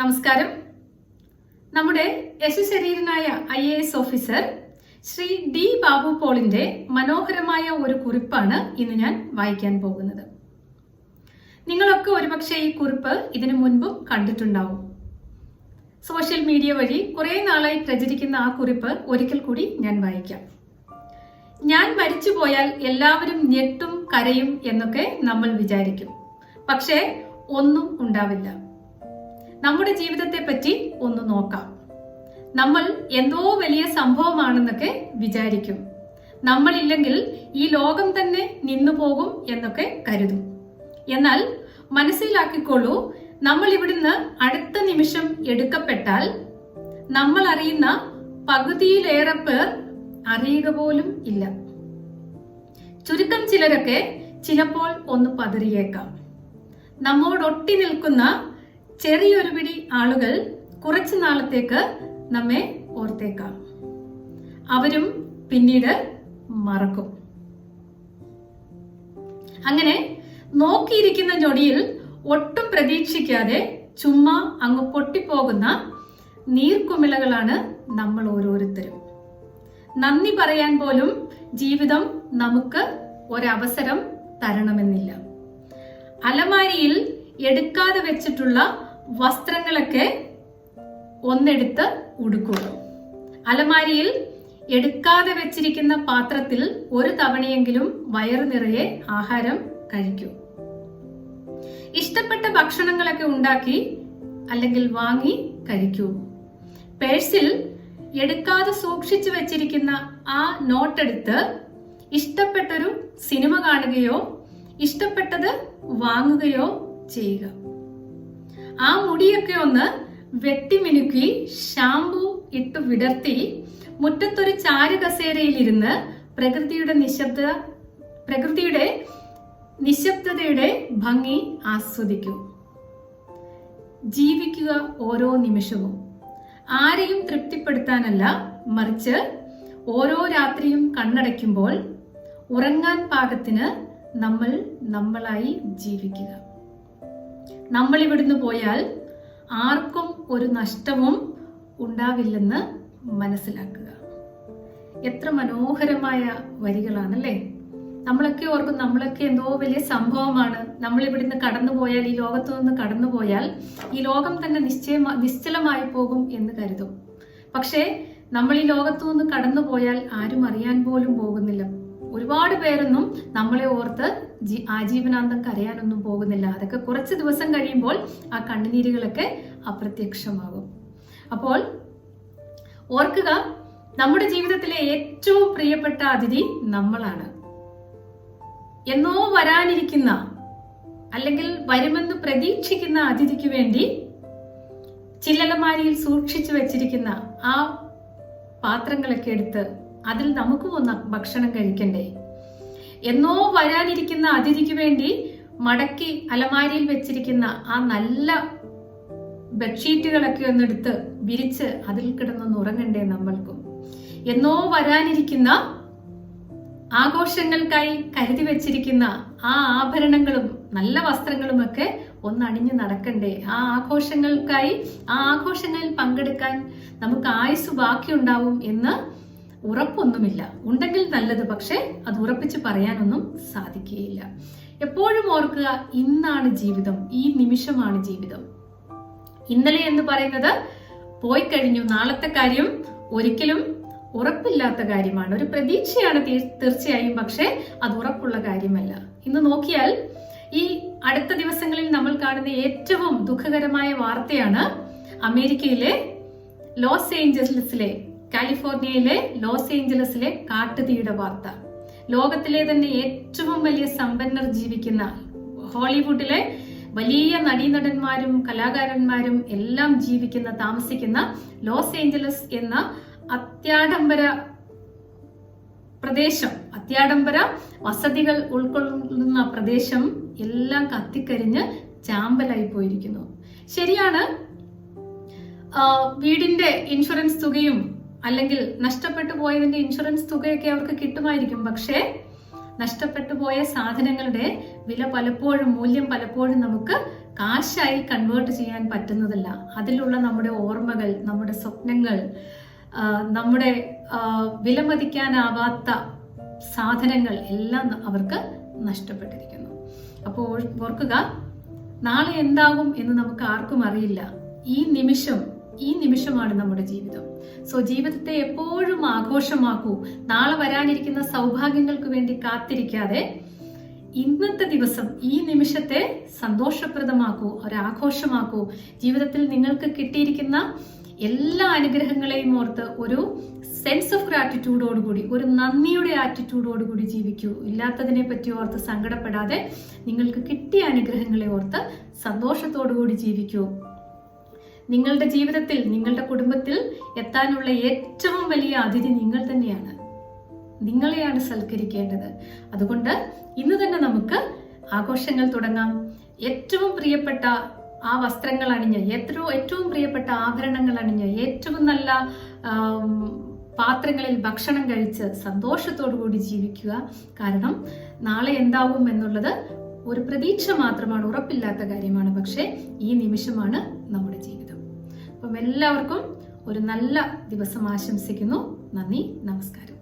നമസ്കാരം. നമ്മുടെ യശുശരീരനായ I A S officer Shri D Babu പോളിന്റെ മനോഹരമായ ഒരു കുറിപ്പാണ് ഇന്ന് ഞാൻ വായിക്കാൻ പോകുന്നത്. നിങ്ങളൊക്കെ ഒരുപക്ഷെ ഈ കുറിപ്പ് ഇതിനു മുൻപും കണ്ടിട്ടുണ്ടാവും. സോഷ്യൽ മീഡിയ വഴി കുറെ നാളായി പ്രചരിക്കുന്ന ആ കുറിപ്പ് ഒരിക്കൽ കൂടി ഞാൻ വായിക്കാം. ഞാൻ മരിച്ചു പോയാൽ എല്ലാവരും ഞെട്ടും കരയും എന്നൊക്കെ നമ്മൾ വിചാരിക്കും. പക്ഷേ ഒന്നും ഉണ്ടാവില്ല. നമ്മുടെ ജീവിതത്തെ പറ്റി ഒന്ന് നോക്കാം. നമ്മൾ എന്തോ വലിയ സംഭവമാണെന്നൊക്കെ വിചാരിക്കും. നമ്മളില്ലെങ്കിൽ ഈ ലോകം തന്നെ നിന്നു പോകും എന്നൊക്കെ കരുതും. എന്നാൽ മനസ്സിലാക്കിക്കോളൂ നമ്മൾ ഇവിടുന്ന് അടുത്ത നിമിഷം എടുക്കപ്പെട്ടാൽ നമ്മൾ അറിയുന്ന പകുതിയിലേറെ പേർ അറിയുക പോലും ഇല്ല. ചുരുക്കം ചിലരൊക്കെ ചിലപ്പോൾ ഒന്ന് പതറിയേക്കാം. നമ്മോടൊട്ടി നിൽക്കുന്ന ചെറിയൊരു പിടി ആളുകൾ കുറച്ചു നാളത്തേക്ക് നമ്മെ ഓർത്തേക്കാം. അവരും പിന്നീട് മറക്കും. അങ്ങനെ നോക്കിയിരിക്കുന്ന ഞൊടിയിൽ ഒട്ടും പ്രതീക്ഷിക്കാതെ ചുമ്മാ അങ്ങ് പൊട്ടിപ്പോകുന്ന നീർക്കുമിളകളാണ് നമ്മൾ ഓരോരുത്തരും. നന്ദി പറയാൻ പോലും ജീവിതം നമുക്ക് ഒരവസരം തരണമെന്നില്ല. അലമാരിയിൽ എടുക്കാതെ വെച്ചിട്ടുള്ള വസ്ത്രങ്ങളൊക്കെ ഒന്നെടുത്ത് ഉടുക്കുക. അലമാരിയിൽ എടുക്കാതെ വെച്ചിരിക്കുന്ന പാത്രത്തിൽ ഒരു തവണയെങ്കിലും വയറ് നിറയെ ആഹാരം കഴിക്കൂ. ഇഷ്ടപ്പെട്ട ഭക്ഷണങ്ങളൊക്കെ ഉണ്ടാക്കി അല്ലെങ്കിൽ വാങ്ങി കഴിക്കൂ. പേഴ്സിൽ എടുക്കാതെ സൂക്ഷിച്ചു വെച്ചിരിക്കുന്ന ആ നോട്ടെടുത്ത് ഇഷ്ടപ്പെട്ടൊരു സിനിമ കാണുകയോ ഇഷ്ടപ്പെട്ടത് വാങ്ങുകയോ ചെയ്യുക. ആ മുടിയൊക്കെ ഒന്ന് വെട്ടിമിനുക്കി ഷാമ്പു ഇട്ട് വിടർത്തി മുറ്റത്തൊരു ചാരുകസേരയിലിരുന്ന് പ്രകൃതിയുടെ നിശബ്ദ പ്രകൃതിയുടെ നിശബ്ദതയുടെ ഭംഗി ആസ്വദിക്കൂ. ജീവിക്കുക ഓരോ നിമിഷവും. ആരെയും തൃപ്തിപ്പെടുത്താനല്ല മറിച്ച് ഓരോ രാത്രിയും കണ്ണടയ്ക്കുമ്പോൾ ഉറങ്ങാൻ പാകത്തിന് നമ്മൾ നമ്മളായി ജീവിക്കുക. നമ്മൾ ഇവിടുന്ന് പോയാൽ ആർക്കും ഒരു നഷ്ടവും ഉണ്ടാവില്ലെന്ന് മനസ്സിലാക്കുക. എത്ര മനോഹരമായ വരികളാണല്ലേ? നമ്മളൊക്കെ ഓർക്കും നമ്മളൊക്കെ എന്തോ വലിയ സംഭവമാണ്. നമ്മൾ ഇവിടുന്ന് കടന്നു പോയാൽ ഈ ലോകത്തു നിന്ന് കടന്നു പോയാൽ ഈ ലോകം തന്നെ നിശ്ചയ നിശ്ചലമായി പോകും എന്ന് കരുതും. പക്ഷേ നമ്മൾ ഈ ലോകത്തു നിന്ന് കടന്നു പോയാൽ ആരും അറിയാൻ പോലും പോകുന്നില്ല. ഒരുപാട് പേരൊന്നും നമ്മളെ ഓർത്ത് ജീ ആജീവനാന്തം കരയാനൊന്നും പോകുന്നില്ല. അതൊക്കെ കുറച്ച് ദിവസം കഴിയുമ്പോൾ ആ കണ്ണുനീരുകളൊക്കെ അപ്രത്യക്ഷമാകും. അപ്പോൾ ഓർക്കുക നമ്മുടെ ജീവിതത്തിലെ ഏറ്റവും പ്രിയപ്പെട്ട അതിഥി നമ്മളാണ്. എന്നോ വരാനിരിക്കുന്ന അല്ലെങ്കിൽ വരുമെന്ന് പ്രതീക്ഷിക്കുന്ന അതിഥിക്ക് വേണ്ടി ചില്ലലമാരിയിൽ സൂക്ഷിച്ചു വെച്ചിരിക്കുന്ന ആ പാത്രങ്ങളൊക്കെ എടുത്ത് അതിൽ നമുക്കും ഒന്ന് ഭക്ഷണം കഴിക്കണ്ടേ? എന്നോ വരാനിരിക്കുന്ന അതിഥിക്ക് വേണ്ടി മടക്കി അലമാരിയിൽ വെച്ചിരിക്കുന്ന ആ നല്ല ബെഡ്ഷീറ്റുകളൊക്കെ ഒന്നെടുത്ത് വിരിച്ച് അതിൽ കിടന്നൊന്ന് ഉറങ്ങണ്ടേ നമ്മൾക്കും? എന്നോ വരാനിരിക്കുന്ന ആഘോഷങ്ങൾക്കായി കരുതി വെച്ചിരിക്കുന്ന ആ ആഭരണങ്ങളും നല്ല വസ്ത്രങ്ങളുമൊക്കെ ഒന്ന് അണിഞ്ഞു നടക്കണ്ടേ? ആ ആഘോഷങ്ങൾക്കായി ആ ആഘോഷങ്ങളിൽ പങ്കെടുക്കാൻ നമുക്ക് ആയുസ് ബാക്കിയുണ്ടാവും എന്ന് ഉറപ്പൊന്നുമില്ല. ഉണ്ടെങ്കിൽ നല്ലത് പക്ഷെ അത് ഉറപ്പിച്ച് പറയാനൊന്നും സാധിക്കുകയില്ല. എപ്പോഴും ഓർക്കുക ഇന്നാണ് ജീവിതം ഈ നിമിഷമാണ് ജീവിതം. ഇന്നലെ എന്ന് പറയുന്നത് പോയി കഴിഞ്ഞു. നാളത്തെ കാര്യം ഒരിക്കലും ഉറപ്പില്ലാത്ത കാര്യമാണ്. ഒരു പ്രതീക്ഷയാണ് തീർച്ചയായും പക്ഷേ അത് ഉറപ്പുള്ള കാര്യമല്ല. ഇന്ന് നോക്കിയാൽ ഈ അടുത്ത ദിവസങ്ങളിൽ നമ്മൾ കാണുന്ന ഏറ്റവും ദുഃഖകരമായ വാർത്തയാണ് അമേരിക്കയിലെ ലോസ് ഏഞ്ചലസിലെ കാലിഫോർണിയയിലെ ലോസ് ഏഞ്ചലസിലെ കാട്ടുതീയുടെ വാർത്ത. ലോകത്തിലെ തന്നെ ഏറ്റവും വലിയ സമ്പന്നർ ജീവിക്കുന്ന ഹോളിവുഡിലെ വലിയ നടീനടന്മാരും കലാകാരന്മാരും എല്ലാം ജീവിക്കുന്ന താമസിക്കുന്ന ലോസ് ഏഞ്ചലസ് എന്ന അത്യാഡംബര പ്രദേശം അത്യാഡംബര വസതികൾ ഉൾക്കൊള്ളുന്ന പ്രദേശം എല്ലാം കത്തിക്കരിഞ്ഞ് ചാമ്പലായി പോയിരിക്കുന്നു. ശരിയാണ് വീടിന്റെ ഇൻഷുറൻസ് തുകയും അല്ലെങ്കിൽ നഷ്ടപ്പെട്ടു പോയതിന്റെ ഇൻഷുറൻസ് തുകയൊക്കെ അവർക്ക് കിട്ടുമായിരിക്കും. പക്ഷേ നഷ്ടപ്പെട്ടു പോയ സാധനങ്ങളുടെ വില പലപ്പോഴും മൂല്യം പലപ്പോഴും നമുക്ക് കാശായി കൺവേർട്ട് ചെയ്യാൻ പറ്റുന്നതല്ല. അതിലുള്ള നമ്മുടെ ഓർമ്മകൾ നമ്മുടെ സ്വപ്നങ്ങൾ നമ്മുടെ വിലമതിക്കാനാവാത്ത സാധനങ്ങൾ എല്ലാം അവർക്ക് നഷ്ടപ്പെട്ടിരിക്കുന്നു. അപ്പോൾ ഓർക്കുക നാളെ എന്താകും എന്ന് നമുക്ക് ആർക്കും അറിയില്ല. ഈ നിമിഷം ഈ നിമിഷമാണ് നമ്മുടെ ജീവിതം. സോ ജീവിതത്തെ എപ്പോഴും ആഘോഷമാക്കൂ. നാളെ വരാനിരിക്കുന്ന സൗഭാഗ്യങ്ങൾക്ക് വേണ്ടി കാത്തിരിക്കാതെ ഇന്നത്തെ ദിവസം ഈ നിമിഷത്തെ സന്തോഷപ്രദമാക്കൂ ഒരാഘോഷമാക്കൂ. ജീവിതത്തിൽ നിങ്ങൾക്ക് കിട്ടിയിരിക്കുന്ന എല്ലാ അനുഗ്രഹങ്ങളെയും ഓർത്ത് ഒരു സെൻസ് ഓഫ് ഗ്രാറ്റിറ്റ്യൂഡോടുകൂടി ഒരു നന്ദിയുടെ ആറ്റിറ്റ്യൂഡോടുകൂടി ജീവിക്കൂ. ഇല്ലാത്തതിനെ പറ്റി ഓർത്ത് സങ്കടപ്പെടാതെ നിങ്ങൾക്ക് കിട്ടിയ അനുഗ്രഹങ്ങളെ ഓർത്ത് സന്തോഷത്തോടുകൂടി ജീവിക്കൂ. നിങ്ങളുടെ ജീവിതത്തിൽ നിങ്ങളുടെ കുടുംബത്തിൽ എത്താനുള്ള ഏറ്റവും വലിയ അതിഥി നിങ്ങൾ തന്നെയാണ്. നിങ്ങളെയാണ് സൽക്കരിക്കേണ്ടത്. അതുകൊണ്ട് ഇന്ന് തന്നെ നമുക്ക് ആഘോഷങ്ങൾ തുടങ്ങാം. ഏറ്റവും പ്രിയപ്പെട്ട ആ വസ്ത്രങ്ങൾ അണിഞ്ഞ് ഏറ്റവും ഏറ്റവും പ്രിയപ്പെട്ട ആഭരണങ്ങൾ അണിഞ്ഞ് ഏറ്റവും നല്ല പാത്രങ്ങളിൽ ഭക്ഷണം കഴിച്ച് സന്തോഷത്തോടു കൂടി ജീവിക്കുക. കാരണം നാളെ എന്താകും എന്നുള്ളത് ഒരു പ്രതീക്ഷ മാത്രമാണ് ഉറപ്പില്ലാത്ത കാര്യമാണ്. പക്ഷേ ഈ നിമിഷമാണ് അപ്പം എല്ലാവർക്കും ഒരു നല്ല ദിവസം ആശംസിക്കുന്നു. നന്ദി നമസ്കാരം.